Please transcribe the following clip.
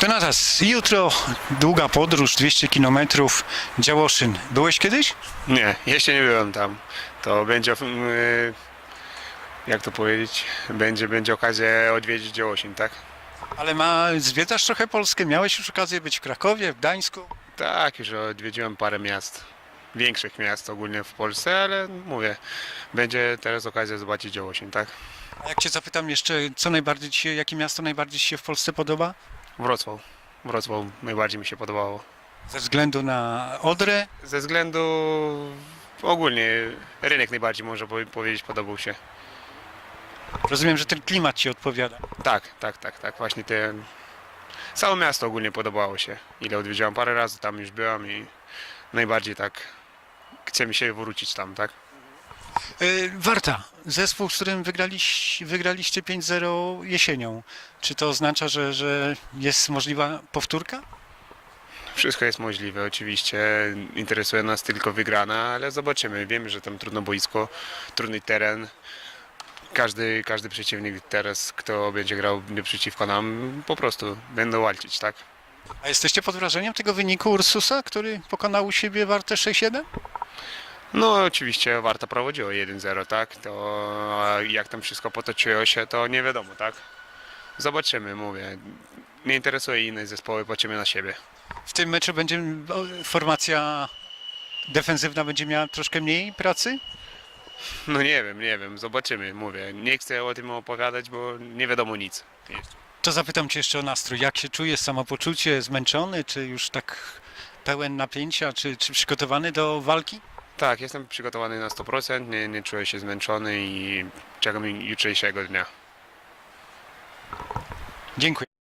To na raz. Jutro długa podróż, 200 km, Działoszyn. Byłeś kiedyś? Nie, jeszcze nie byłem tam. To będzie, mm, jak to powiedzieć, będzie, będzie okazja odwiedzić Działosin, tak? Ale ma, zwiedzasz trochę Polskę. Miałeś już okazję być w Krakowie, w Gdańsku. Tak, już odwiedziłem parę miast, większych miast ogólnie w Polsce, ale mówię, będzie teraz okazja zobaczyć Działosin, tak? A jak cię zapytam jeszcze, co najbardziej ci się, jakie miasto najbardziej ci się w Polsce podoba? Wrocław. Wrocław najbardziej mi się podobało. Ze względu na Odrę, Ze względu ogólnie rynek najbardziej powie- powiedzieć podobał się. rozumiem, że ten klimat ci odpowiada. Tak, tak, tak, tak. Właśnie ten. Całe miasto ogólnie podobało się. Ile odwiedziłam parę razy, tam już byłam i najbardziej tak chce mi się wrócić tam, tak? Yy, Warta, zespół, z którym wygraliś, wygraliście 5-0 jesienią. Czy to oznacza, że, że jest możliwa powtórka? Wszystko jest możliwe, oczywiście. Interesuje nas tylko wygrana, ale zobaczymy. Wiemy, że tam trudno boisko, trudny teren. Każdy, każdy przeciwnik teraz, kto będzie grał przeciwko nam, po prostu będą walczyć, tak? A jesteście pod wrażeniem tego wyniku Ursusa, który pokonał u siebie Wartę 6-1? No oczywiście Warta prowadziło 1-0, tak? To jak tam wszystko potoczyło się, to nie wiadomo, tak? Zobaczymy, mówię. Nie interesuje inne zespoły, patrzymy na siebie. W tym meczu będzie formacja defensywna będzie miała troszkę mniej pracy? No nie wiem, nie wiem, zobaczymy, mówię. Nie chcę o tym opowiadać, bo nie wiadomo nic. To zapytam cię jeszcze o nastrój. Jak się czujesz, samopoczucie, zmęczony, czy już tak pełen napięcia, czy, czy przygotowany do walki? Tak, jestem przygotowany na 100%, nie, nie czuję się zmęczony i czekam jutrzejszego dnia. Dziękuję.